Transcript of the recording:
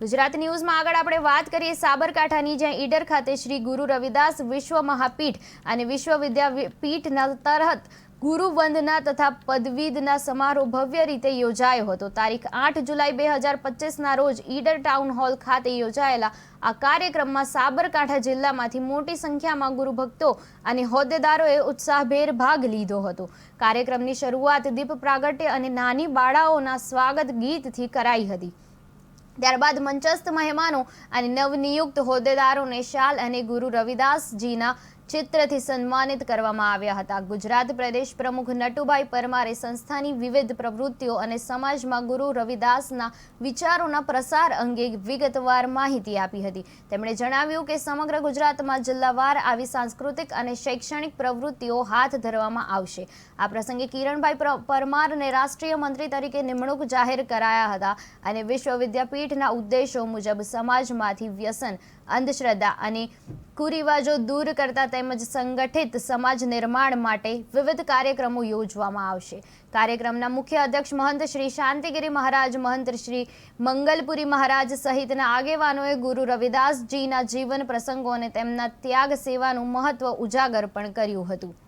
ગુજરાત ન્યૂઝમાં આગળ આપણે વાત કરીએ સાબરકાંઠાની, જ્યાં ઈડર ખાતે શ્રી ગુરુ રવિદાસ વિશ્વ મહાપીઠ અને વિશ્વ વિદ્યાપીઠના તરત ગુરુ વંદના તથા પદવીદના સમારોહ ભવ્ય રીતે યોજાયો હતો. તારીખ આઠ જુલાઈ બે હજાર પચીસના રોજ ઈડર ટાઉન હોલ ખાતે યોજાયેલા આ કાર્યક્રમમાં સાબરકાંઠા જિલ્લામાંથી મોટી સંખ્યામાં ગુરુ ભક્તો અને હોદ્દેદારોએ ઉત્સાહભેર ભાગ લીધો હતો. કાર્યક્રમની શરૂઆત દીપ પ્રાગટ્ય અને નાની બાળાઓના સ્વાગત ગીતથી કરાઈ હતી. ત્યારબાદ મંચસ્થ મહેમાનો અને નવનિયુક્ત હોદ્દેદારોને શાલ અને ગુરુ રવિદાસજીના ચિત્રથી સન્માનિત કરવામાં આવ્યા હતા. ગુજરાત પ્રદેશ પ્રમુખ નટુભાઈ પરમારે સંસ્થાની વિવિધ પ્રવૃત્તિઓ અને સમાજમાં ગુરુ રવિદાસના વિચારોના પ્રસાર અંગે વિગતવાર માહિતી આપી હતી. તેમણે જણાવ્યું કે સમગ્ર ગુજરાતમાં જિલ્લાવાર આવી સાંસ્કૃતિક અને શૈક્ષણિક પ્રવૃત્તિઓ હાથ ધરવામાં આવશે. આ પ્રસંગે કિરણભાઈ પરમારને રાષ્ટ્રીય મંત્રી તરીકે નિમણૂક જાહેર કરાયા હતા અને વિશ્વ વિદ્યાપીઠના ઉદ્દેશો મુજબ સમાજમાંથી વ્યસન, અંધશ્રદ્ધા અને કુરિવાજો દૂર કરતા તેમજ સંગઠિત સમાજ નિર્માણ માટે વિવિધ કાર્યક્રમો યોજવામાં આવશે. કાર્યક્રમના મુખ્ય અધ્યક્ષ મહંત શ્રી શાંતિગીરી મહારાજ, મહંત શ્રી મંગલપુરી મહારાજ સહિતના આગેવાનોએ ગુરુ રવિદાસજીના જીવન પ્રસંગો અને તેમના ત્યાગ સેવાનું મહત્વ ઉજાગર પણ કર્યું હતું.